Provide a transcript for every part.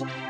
you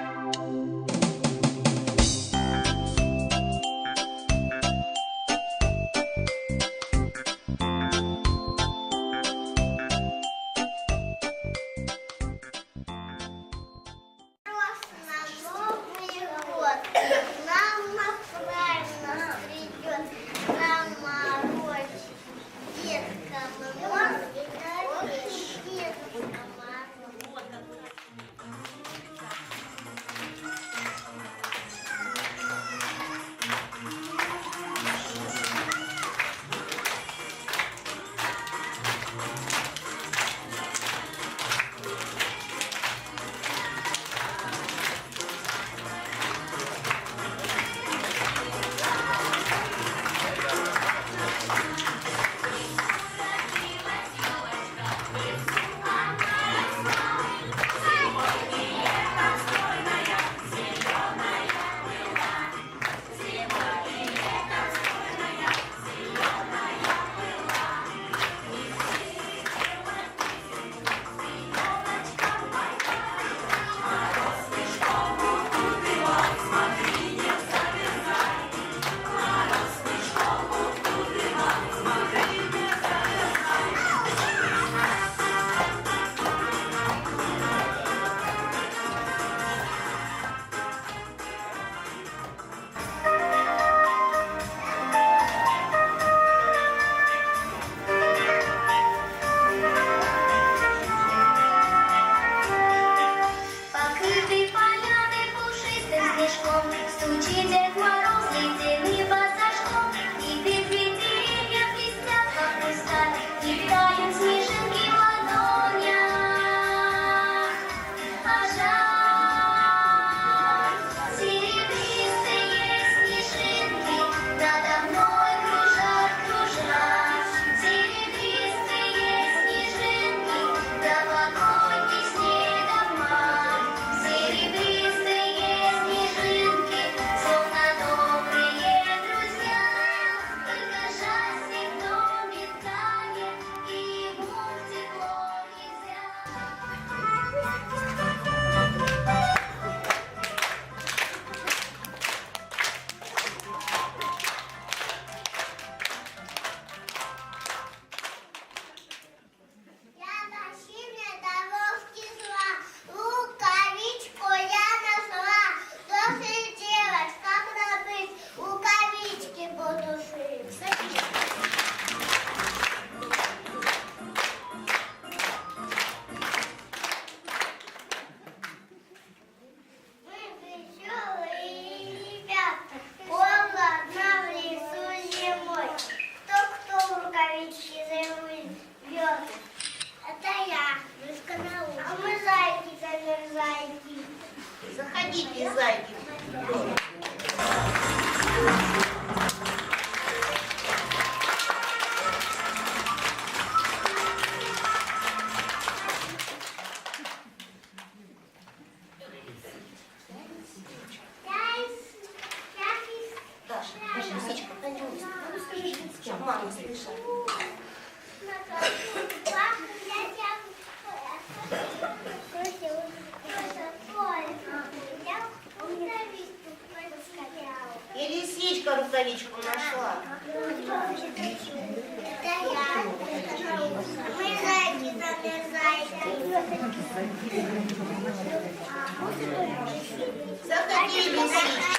Захотели.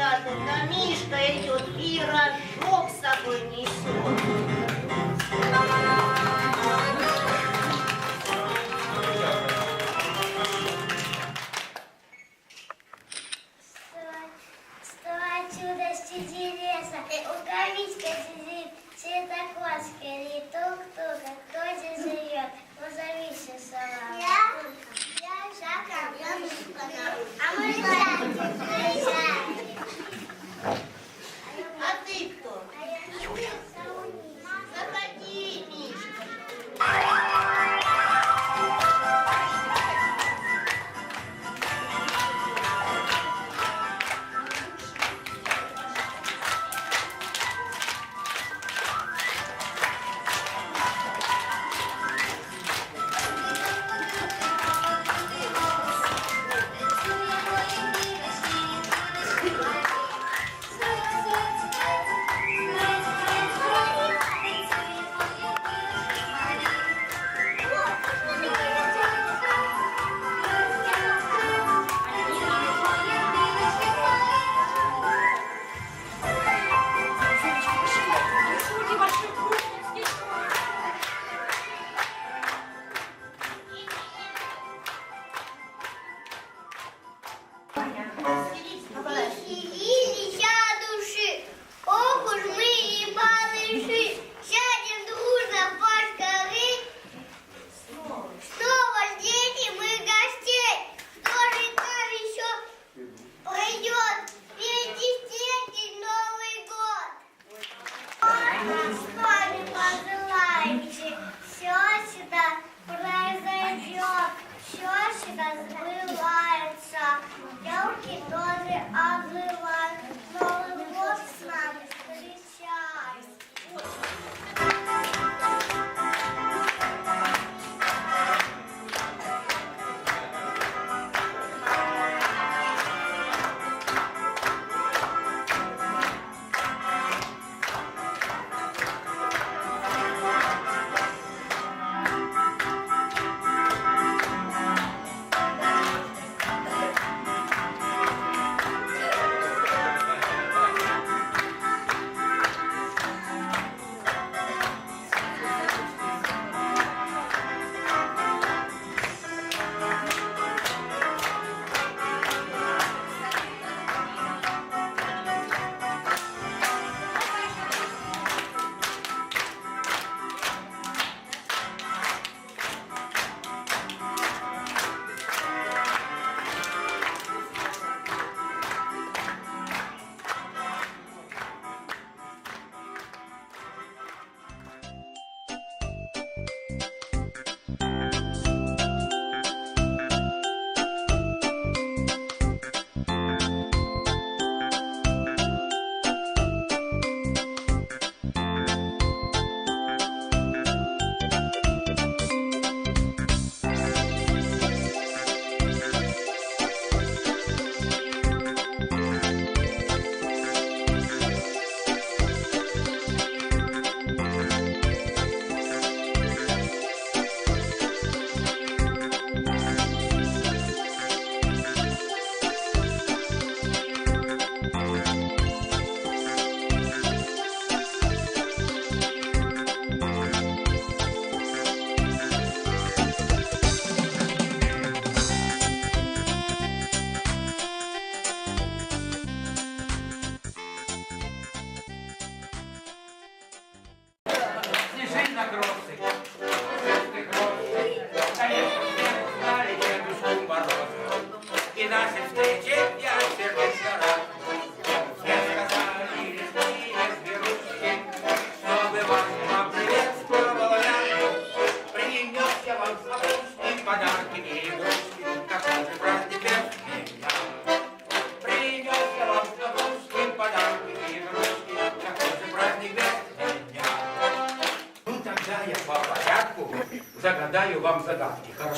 рядом на мишка идет и рожок с собой несет.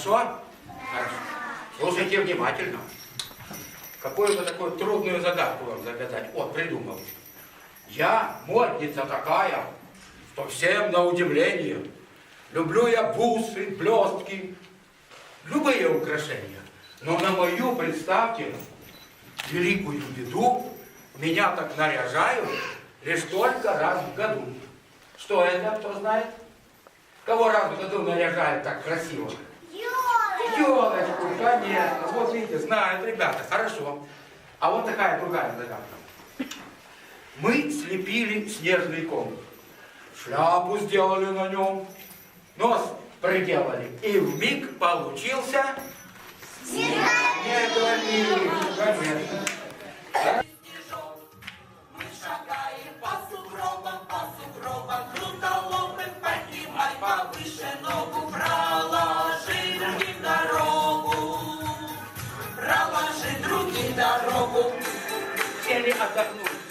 Хорошо? Хорошо. Слушайте внимательно. Какую-то такую трудную загадку вам загадать. О, придумал. Я модница такая, что всем на удивление. Люблю я бусы, блестки, любые украшения. Но на мою, представьте, великую беду, меня так наряжают лишь только раз в году. Что это, кто знает? Кого раз в году наряжают так красиво? Елочку, конечно. Вот видите, знают ребята, хорошо. А вот такая другая загадка. Мы слепили снежный ком. Шляпу сделали на нем, нос приделали. И в миг получился снеговик, конечно. Seni ataknur.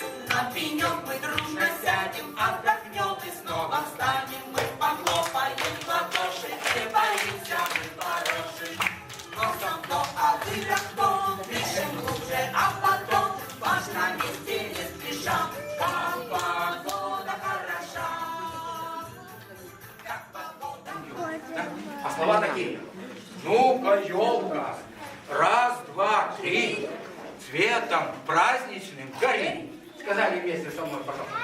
Сказали вместе со мной, пожалуйста.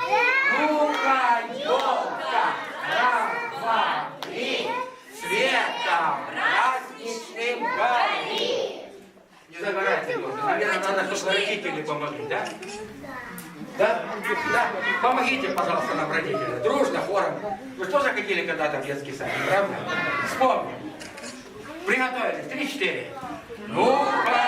Ну-ка, елка, раз, два, три, цветом праздничным гори. Не загорайте, елка. Наверное, надо, чтобы родители помогли, да? Да? Да. Помогите, пожалуйста, нам, родители. Дружно, хором. Вы что захотели когда-то в детский сад, правда? Вспомним. Приготовились. Три-четыре. Ну-ка,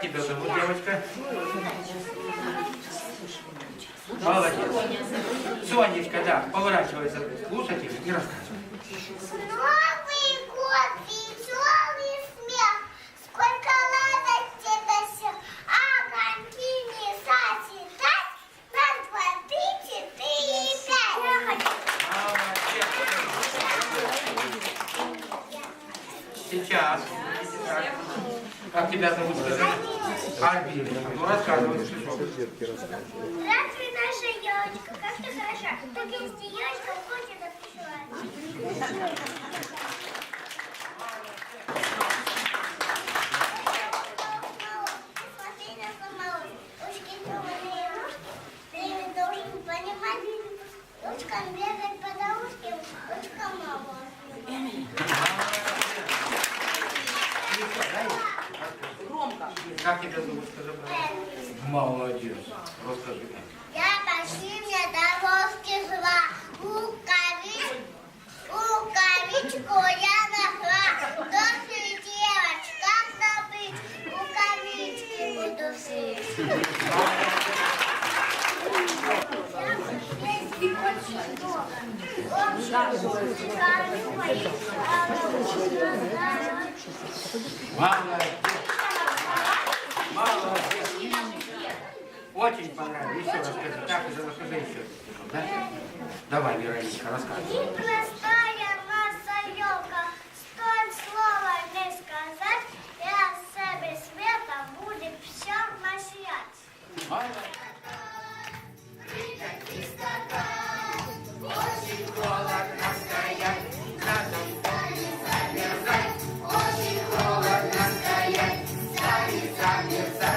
Как тебя зовут, девочка? Молодец. Сонечка, да, поворачивайся, слушайте и рассказывай. Новый год, веселый смех, сколько радости до сих, огоньки не созидать, на два, три, четыре, пять. Молодец. Сейчас. Как тебя зовут, скажи? Альбина. Ну, рассказывай, что. Здравствуй, наша елочка, как ты хороша. Так если елочка хочет отпущена. Смотри Как тебя зовут, скажи, пожалуйста? Молодец. Расскажи. Я пошли мне дорожки зла, рукавич, рукавичку я нашла. Добрый девочка, добыть, рукавички буду шить. Молодец. Очень понравилось. Еще расскажи. Так, уже расскажи еще. Да? Давай, Вероничка, рассказывай. И простая наша елка, стоит слова не сказать, и от себе света будет все насиять. time you